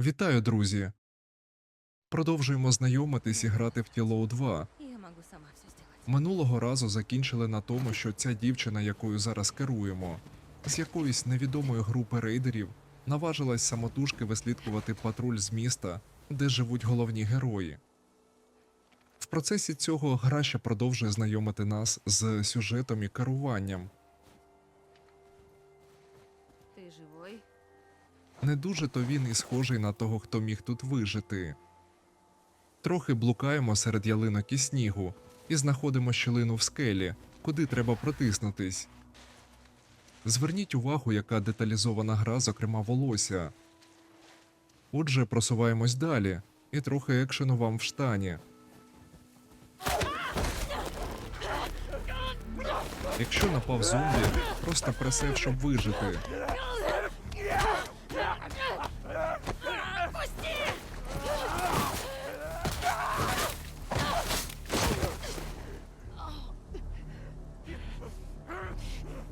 Вітаю, друзі! Продовжуємо знайомитись і грати в Тілоу 2. Я могу сама все сделать. Минулого разу закінчили на тому, що ця дівчина, якою зараз керуємо, з якоїсь невідомої групи рейдерів наважилась самотужки вислідкувати патруль з міста, де живуть головні герої. В процесі цього гра ще продовжує знайомити нас з сюжетом і керуванням. Не дуже то він і схожий на того, хто міг тут вижити. Трохи блукаємо серед ялинок і снігу і знаходимо щілину в скелі, куди треба протиснутись. Зверніть увагу, яка деталізована гра, зокрема волосся. Отже, просуваємось далі, і трохи екшену вам в штані. Якщо напав зомбі, просто пресев, щоб вижити.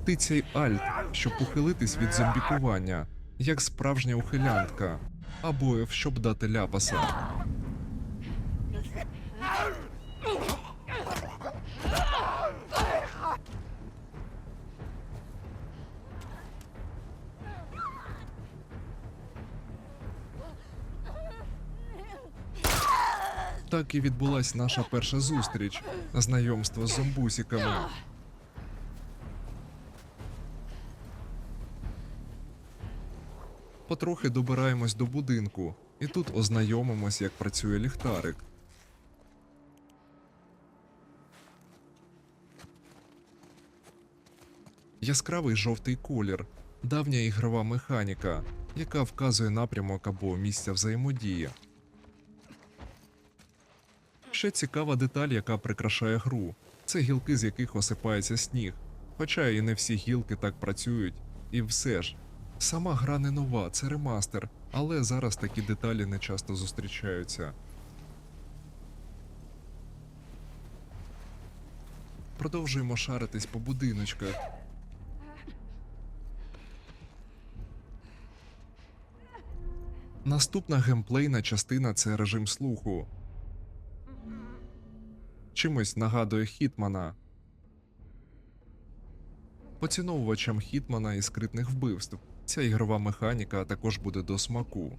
Тицяй альт, щоб ухилитись від зомбікування, як справжня ухилянтка, або щоб дати ляпаса. Так і відбулась наша перша зустріч, знайомство з зомбусіками. Потрохи добираємось до будинку, і тут ознайомимось, як працює ліхтарик. Яскравий жовтий колір, давня ігрова механіка, яка вказує напрямок або місця взаємодії. Ще цікава деталь, яка прикрашає гру, це гілки, з яких осипається сніг. Хоча і не всі гілки так працюють, і все ж. Сама гра не нова, це ремастер, але зараз такі деталі не часто зустрічаються. Продовжуємо шаритись по будиночках. Наступна геймплейна частина це режим слуху. Чимось нагадує Хітмана. Поціновувачам Хітмана і скритних вбивств. Ця ігрова механіка також буде до смаку.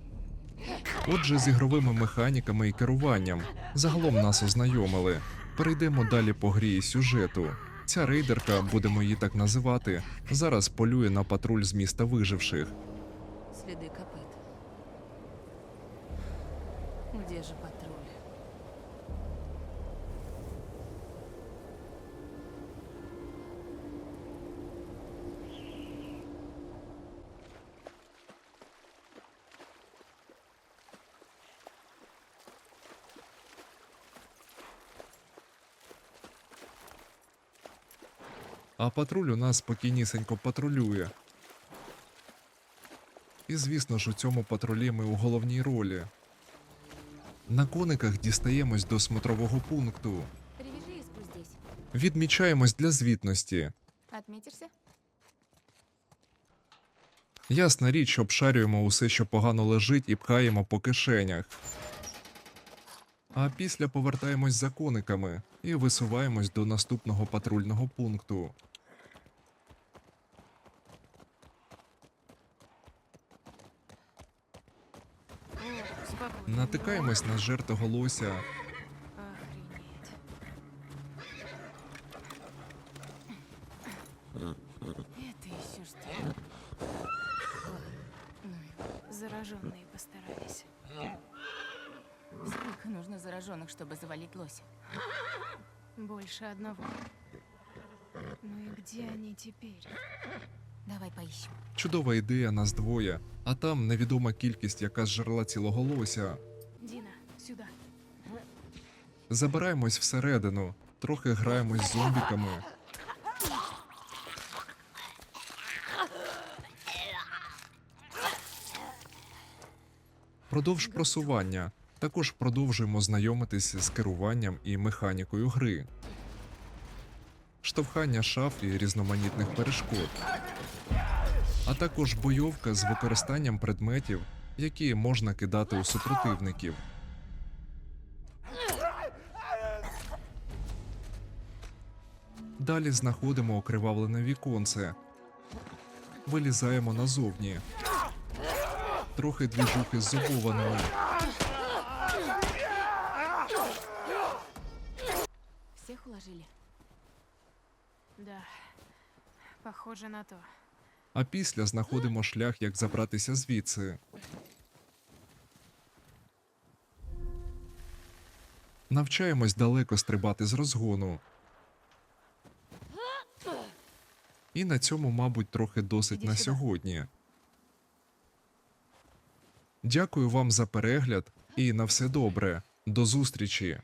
Отже, з ігровими механіками і керуванням загалом нас ознайомили. Перейдемо далі по грі і сюжету. Ця рейдерка, будемо її так називати, зараз полює на патруль з міста виживших. Следы копыт. Где же патруль? А патруль у нас спокійнісенько патрулює. І звісно ж, у цьому патрулі ми у головній ролі. На кониках дістаємось до смотрового пункту. Відмічаємось для звітності. Отметишься? Ясна річ, обшарюємо усе, що погано лежить, і пхаємо по кишенях. А після повертаємось за кониками і висуваємось до наступного патрульного пункту. Натикаємось на что? Ну, и зараженные постарались. Сколько нужно зараженных, чтобы завалить лося? Больше одного. Ну и где они теперь? Давай поищем. чудова ідея нас двоє, а там невідома кількість, яка зжерла цілого лося. Дина, сюда. Забираємось всередину, трохи граємось з зомбіками. Продовж просування також продовжуємо знайомитись з керуванням і механікою гри. Штовхання шаф і різноманітних перешкод, а також бойовка з використанням предметів, які можна кидати у супротивників. Далі знаходимо окривавлене віконце. Вилізаємо назовні. Трохи двіжухи з зубованими. Всех уложили? Да. Похоже на то. А після знаходимо шлях, як забратися звідси. Навчаємось далеко стрибати з розгону. І на цьому, мабуть, трохи досить Іди на сюди. сьогодні. Дякую вам за перегляд і на все добре. До зустрічі!